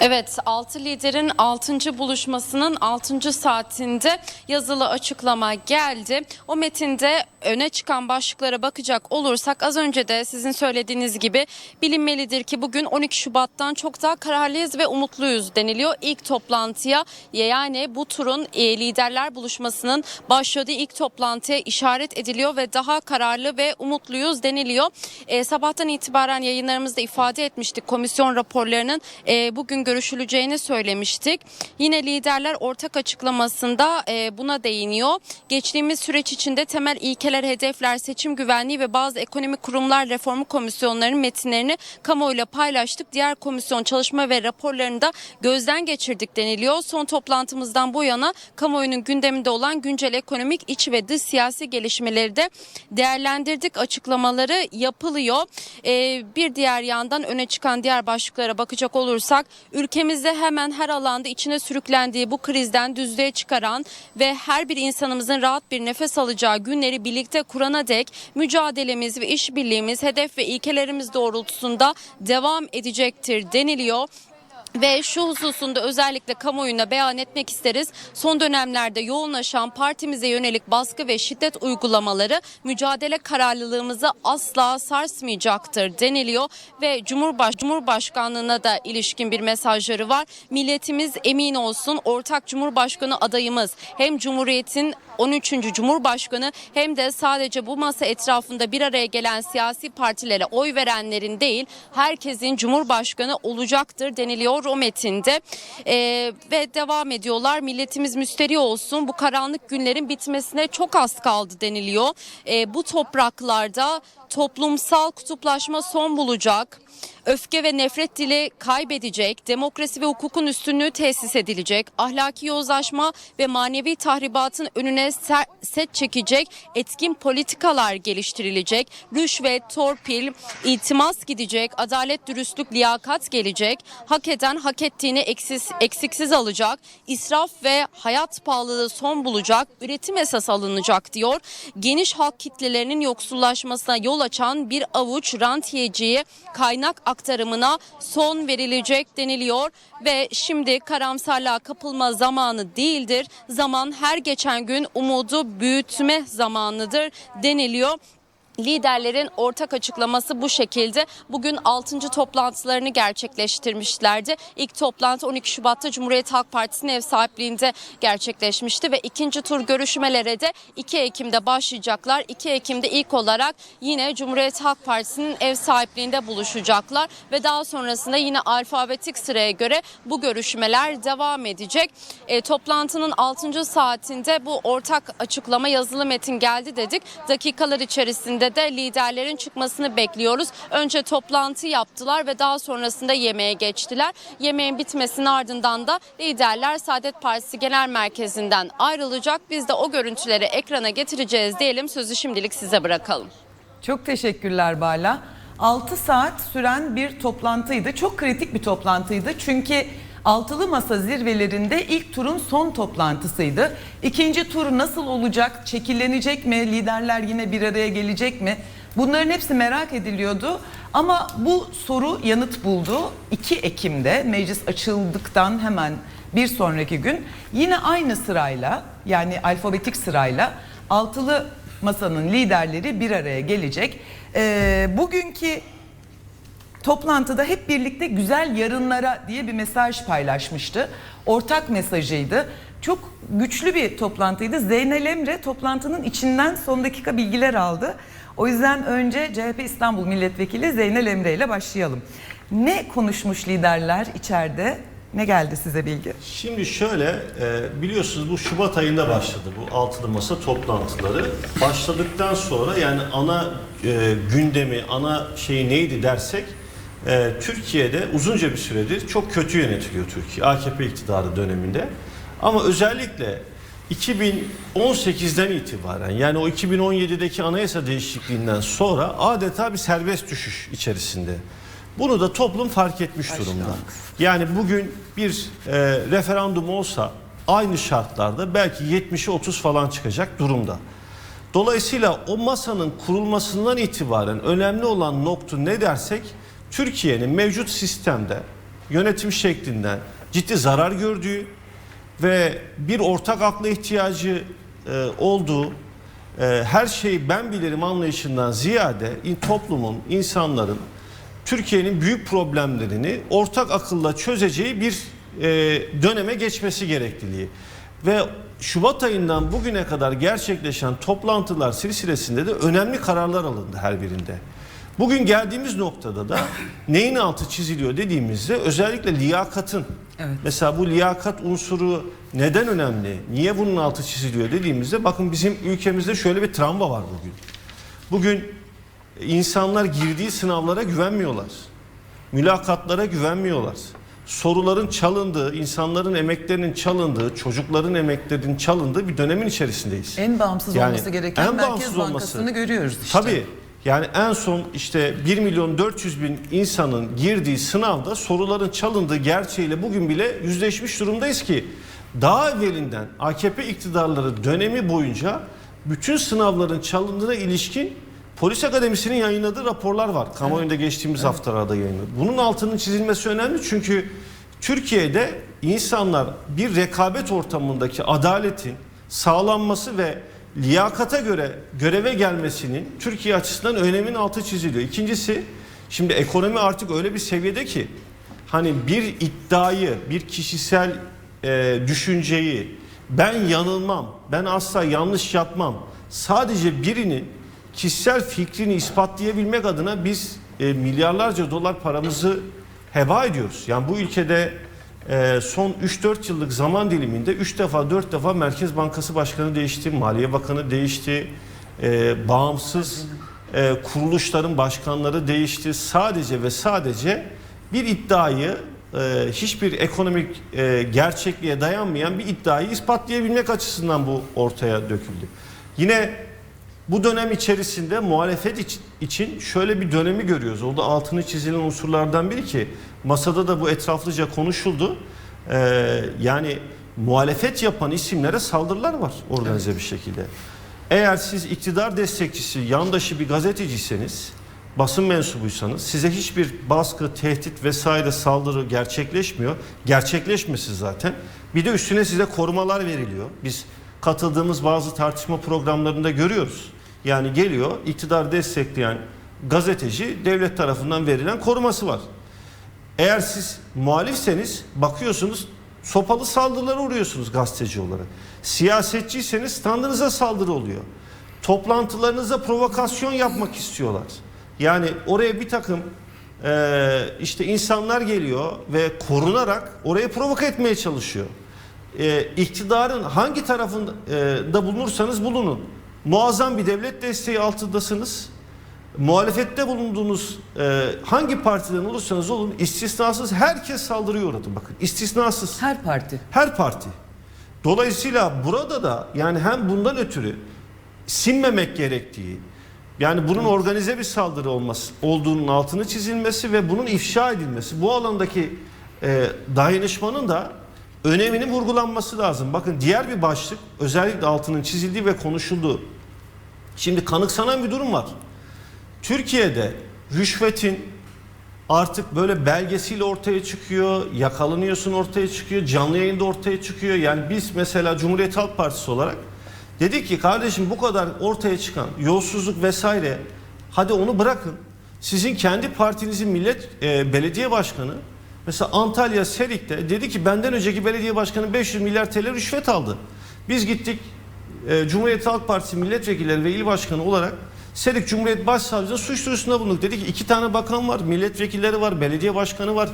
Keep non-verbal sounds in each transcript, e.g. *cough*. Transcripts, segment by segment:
Evet, 6 liderin 6. buluşmasının 6. saatinde yazılı açıklama geldi. O metinde öne çıkan başlıklara bakacak olursak az önce de sizin söylediğiniz gibi bilinmelidir ki bugün 12 Şubat'tan çok daha kararlıyız ve umutluyuz deniliyor. İlk toplantıya yani bu turun e, liderler buluşmasının başladığı ilk toplantıya işaret ediliyor ve daha kararlı ve umutluyuz deniliyor. E, sabahtan itibaren yayınlarımızda ifade etmiştik komisyon raporlarının e, bugün görüşüleceğini söylemiştik. Yine liderler ortak açıklamasında e, buna değiniyor. Geçtiğimiz süreç içinde temel ilkeler, hedefler, seçim güvenliği ve bazı ekonomik kurumlar reformu komisyonlarının metinlerini kamuoyuyla paylaştık. Diğer komisyon çalışma ve raporlarını da gözden geçirdik deniliyor. Son toplantımızdan bu yana kamuoyunun gündeminde olan güncel ekonomik iç ve dış siyasi gelişmeleri de değerlendirdik açıklamaları yapılıyor. E, bir diğer yandan öne çıkan diğer başlıklara bakacak olursak ülkemizde hemen her alanda içine sürüklendiği bu krizden düzlüğe çıkaran ve her bir insanımızın rahat bir nefes alacağı günleri birlikte kurana dek mücadelemiz ve işbirliğimiz hedef ve ilkelerimiz doğrultusunda devam edecektir deniliyor. Ve şu hususunda özellikle kamuoyuna beyan etmek isteriz. Son dönemlerde yoğunlaşan partimize yönelik baskı ve şiddet uygulamaları mücadele kararlılığımızı asla sarsmayacaktır deniliyor. Ve Cumhurbaş Cumhurbaşkanlığına da ilişkin bir mesajları var. Milletimiz emin olsun ortak Cumhurbaşkanı adayımız hem Cumhuriyet'in 13. Cumhurbaşkanı hem de sadece bu masa etrafında bir araya gelen siyasi partilere oy verenlerin değil herkesin Cumhurbaşkanı olacaktır deniliyor o metinde. Ee, ve devam ediyorlar. Milletimiz müsteri olsun. Bu karanlık günlerin bitmesine çok az kaldı deniliyor. Ee, bu topraklarda toplumsal kutuplaşma son bulacak. Öfke ve nefret dili kaybedecek, demokrasi ve hukukun üstünlüğü tesis edilecek, ahlaki yozlaşma ve manevi tahribatın önüne set çekecek etkin politikalar geliştirilecek, rüşvet, torpil, itimas gidecek, adalet, dürüstlük, liyakat gelecek, hak eden hak ettiğini eksiz, eksiksiz alacak, israf ve hayat pahalılığı son bulacak, üretim esas alınacak diyor. Geniş halk kitlelerinin yoksullaşmasına yol açan bir avuç rantiyeciye kaynak aktarımına son verilecek deniliyor ve şimdi karamsarlığa kapılma zamanı değildir. Zaman her geçen gün umudu büyütme zamanıdır deniliyor. Liderlerin ortak açıklaması bu şekilde. Bugün 6. toplantılarını gerçekleştirmişlerdi. İlk toplantı 12 Şubat'ta Cumhuriyet Halk Partisi'nin ev sahipliğinde gerçekleşmişti ve ikinci tur görüşmelere de 2 Ekim'de başlayacaklar. 2 Ekim'de ilk olarak yine Cumhuriyet Halk Partisi'nin ev sahipliğinde buluşacaklar ve daha sonrasında yine alfabetik sıraya göre bu görüşmeler devam edecek. E, toplantının 6. saatinde bu ortak açıklama yazılı metin geldi dedik. Dakikalar içerisinde de liderlerin çıkmasını bekliyoruz. Önce toplantı yaptılar ve daha sonrasında yemeğe geçtiler. Yemeğin bitmesinin ardından da liderler Saadet Partisi Genel Merkezi'nden ayrılacak. Biz de o görüntüleri ekrana getireceğiz diyelim. Sözü şimdilik size bırakalım. Çok teşekkürler Bala. 6 saat süren bir toplantıydı. Çok kritik bir toplantıydı. Çünkü altılı masa zirvelerinde ilk turun son toplantısıydı. İkinci tur nasıl olacak? Çekillenecek mi? Liderler yine bir araya gelecek mi? Bunların hepsi merak ediliyordu. Ama bu soru yanıt buldu. 2 Ekim'de meclis açıldıktan hemen bir sonraki gün yine aynı sırayla yani alfabetik sırayla altılı masanın liderleri bir araya gelecek. Ee, bugünkü toplantıda hep birlikte güzel yarınlara diye bir mesaj paylaşmıştı. Ortak mesajıydı. Çok güçlü bir toplantıydı. Zeynel Emre toplantının içinden son dakika bilgiler aldı. O yüzden önce CHP İstanbul Milletvekili Zeynel Emre ile başlayalım. Ne konuşmuş liderler içeride? Ne geldi size bilgi? Şimdi şöyle e, biliyorsunuz bu Şubat ayında başladı bu altılı masa toplantıları. Başladıktan sonra yani ana e, gündemi, ana şeyi neydi dersek e, Türkiye'de uzunca bir süredir çok kötü yönetiliyor Türkiye AKP iktidarı döneminde. Ama özellikle 2018'den itibaren yani o 2017'deki anayasa değişikliğinden sonra adeta bir serbest düşüş içerisinde. Bunu da toplum fark etmiş durumda. Yani bugün bir e, referandum olsa aynı şartlarda belki 70'e 30 falan çıkacak durumda. Dolayısıyla o masanın kurulmasından itibaren önemli olan nokta ne dersek Türkiye'nin mevcut sistemde yönetim şeklinden ciddi zarar gördüğü ve bir ortak akla ihtiyacı e, olduğu e, her şeyi ben bilirim anlayışından ziyade in- toplumun, insanların Türkiye'nin büyük problemlerini ortak akılla çözeceği bir e, döneme geçmesi gerekliliği. Ve Şubat ayından bugüne kadar gerçekleşen toplantılar silsilesinde de önemli kararlar alındı her birinde. Bugün geldiğimiz noktada da *laughs* neyin altı çiziliyor dediğimizde özellikle liyakatın Evet. Mesela bu liyakat unsuru neden önemli? Niye bunun altı çiziliyor dediğimizde bakın bizim ülkemizde şöyle bir travma var bugün. Bugün insanlar girdiği sınavlara güvenmiyorlar. Mülakatlara güvenmiyorlar. Soruların çalındığı, insanların emeklerinin çalındığı, çocukların emeklerinin çalındığı bir dönemin içerisindeyiz. En bağımsız Yani olması gereken en Merkez bağımsız Bankası'nı olması. görüyoruz işte. Tabii yani en son işte 1 milyon 400 bin insanın girdiği sınavda soruların çalındığı gerçeğiyle bugün bile yüzleşmiş durumdayız ki daha evvelinden AKP iktidarları dönemi boyunca bütün sınavların çalındığına ilişkin Polis Akademisi'nin yayınladığı raporlar var. Kamuoyunda geçtiğimiz haftalarda yayınladı. Bunun altının çizilmesi önemli çünkü Türkiye'de insanlar bir rekabet ortamındaki adaletin sağlanması ve liyakata göre göreve gelmesinin Türkiye açısından önemin altı çiziliyor. İkincisi şimdi ekonomi artık öyle bir seviyede ki hani bir iddiayı, bir kişisel e, düşünceyi ben yanılmam, ben asla yanlış yapmam. Sadece birinin kişisel fikrini ispatlayabilmek adına biz e, milyarlarca dolar paramızı heba ediyoruz. Yani bu ülkede e, son 3-4 yıllık zaman diliminde 3 defa 4 defa Merkez Bankası Başkanı değişti, Maliye Bakanı değişti, e, bağımsız e, kuruluşların başkanları değişti. Sadece ve sadece bir iddiayı e, hiçbir ekonomik e, gerçekliğe dayanmayan bir iddiayı ispatlayabilmek açısından bu ortaya döküldü. Yine bu dönem içerisinde muhalefet iç- için şöyle bir dönemi görüyoruz. Orada altını çizilen unsurlardan biri ki masada da bu etraflıca konuşuldu. Ee, yani muhalefet yapan isimlere saldırılar var organize bir şekilde. Eğer siz iktidar destekçisi, yandaşı bir gazeteciyseniz, basın mensubuysanız size hiçbir baskı, tehdit vesaire saldırı gerçekleşmiyor. Gerçekleşmesin zaten. Bir de üstüne size korumalar veriliyor. Biz katıldığımız bazı tartışma programlarında görüyoruz. Yani geliyor iktidar destekleyen gazeteci devlet tarafından verilen koruması var. Eğer siz muhalifseniz bakıyorsunuz sopalı saldırılara uğruyorsunuz gazeteci olarak. Siyasetçiyseniz standınıza saldırı oluyor. Toplantılarınıza provokasyon yapmak istiyorlar. Yani oraya bir takım eee, işte insanlar geliyor ve korunarak oraya provoke etmeye çalışıyor. Eee iktidarın hangi tarafında da bulunursanız bulunun. Muazzam bir devlet desteği altındasınız muhalefette bulunduğunuz e, hangi partiden olursanız olun istisnasız herkes saldırıya uğradı bakın istisnasız Her parti. her parti. Dolayısıyla burada da yani hem bundan ötürü sinmemek gerektiği yani bunun organize bir saldırı olması olduğunun altını çizilmesi ve bunun ifşa edilmesi bu alandaki e, dayanışmanın da öneminin vurgulanması lazım. Bakın diğer bir başlık özellikle altının çizildiği ve konuşulduğu. Şimdi kanıksanan bir durum var. Türkiye'de rüşvetin artık böyle belgesiyle ortaya çıkıyor, yakalanıyorsun ortaya çıkıyor, canlı yayında ortaya çıkıyor. Yani biz mesela Cumhuriyet Halk Partisi olarak dedik ki kardeşim bu kadar ortaya çıkan yolsuzluk vesaire hadi onu bırakın. Sizin kendi partinizin millet e, belediye başkanı mesela Antalya Serik'te dedi ki benden önceki belediye başkanı 500 milyar TL rüşvet aldı. Biz gittik e, Cumhuriyet Halk Partisi milletvekilleri ve il başkanı olarak Serik Cumhuriyet Başsavcısına suç duyurusunda bulunduk. Dedi ki iki tane bakan var, milletvekilleri var, belediye başkanı var.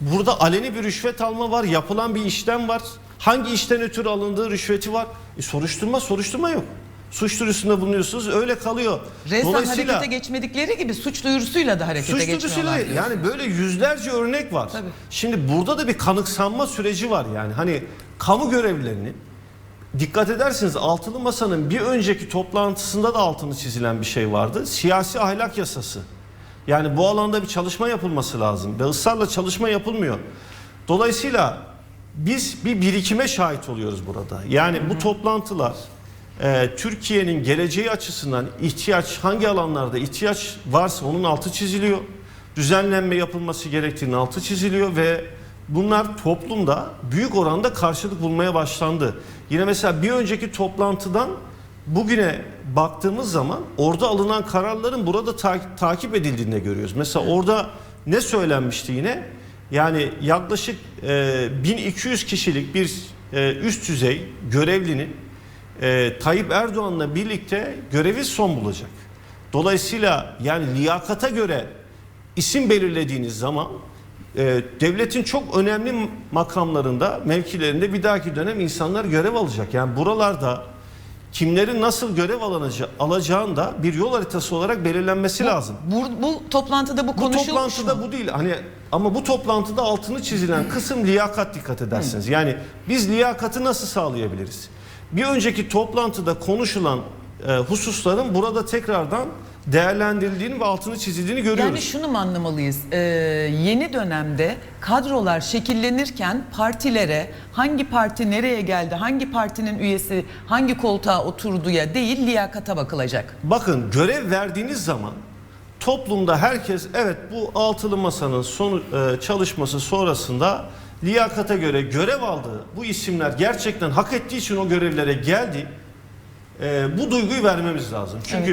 Burada aleni bir rüşvet alma var, yapılan bir işlem var. Hangi işten ötürü alındığı rüşveti var. E, soruşturma, soruşturma yok. Suç duyurusunda bulunuyorsunuz, öyle kalıyor. Resmen harekete geçmedikleri gibi suç duyurusuyla da harekete Suç geçmiyorlar. diyorsun. yani böyle yüzlerce örnek var. Tabii. Şimdi burada da bir kanıksanma süreci var yani. Hani kamu görevlilerinin dikkat ederseniz altılı masanın bir önceki toplantısında da altını çizilen bir şey vardı. Siyasi ahlak yasası. Yani bu alanda bir çalışma yapılması lazım ve ısrarla çalışma yapılmıyor. Dolayısıyla biz bir birikime şahit oluyoruz burada. Yani bu toplantılar e, Türkiye'nin geleceği açısından ihtiyaç hangi alanlarda ihtiyaç varsa onun altı çiziliyor. düzenlenme yapılması gerektiğinin altı çiziliyor ve bunlar toplumda büyük oranda karşılık bulmaya başlandı. Yine mesela bir önceki toplantıdan bugüne baktığımız zaman orada alınan kararların burada ta- takip edildiğini de görüyoruz. Mesela orada ne söylenmişti yine? Yani yaklaşık e, 1200 kişilik bir e, üst düzey görevlinin e, Tayyip Erdoğan'la birlikte görevi son bulacak. Dolayısıyla yani liyakata göre isim belirlediğiniz zaman e, devletin çok önemli makamlarında, mevkilerinde bir dahaki dönem insanlar görev alacak. Yani buralarda kimlerin nasıl görev alınacağı, alacağını da bir yol haritası olarak belirlenmesi lazım. Bu, bu toplantıda bu Bu konuşulmuş toplantıda mu? bu değil. Hani ama bu toplantıda altını çizilen kısım liyakat dikkat edersiniz. Yani biz liyakatı nasıl sağlayabiliriz? Bir önceki toplantıda konuşulan e, hususların burada tekrardan değerlendirildiğini ve altını çizildiğini görüyoruz. Yani şunu mu anlamalıyız? Ee, yeni dönemde kadrolar şekillenirken partilere hangi parti nereye geldi, hangi partinin üyesi hangi koltuğa oturduya değil liyakata bakılacak. Bakın görev verdiğiniz zaman toplumda herkes evet bu altılı masanın sonu, e, çalışması sonrasında liyakata göre görev aldı. Bu isimler gerçekten hak ettiği için o görevlere geldi. E, bu duyguyu vermemiz lazım. Çünkü Evet.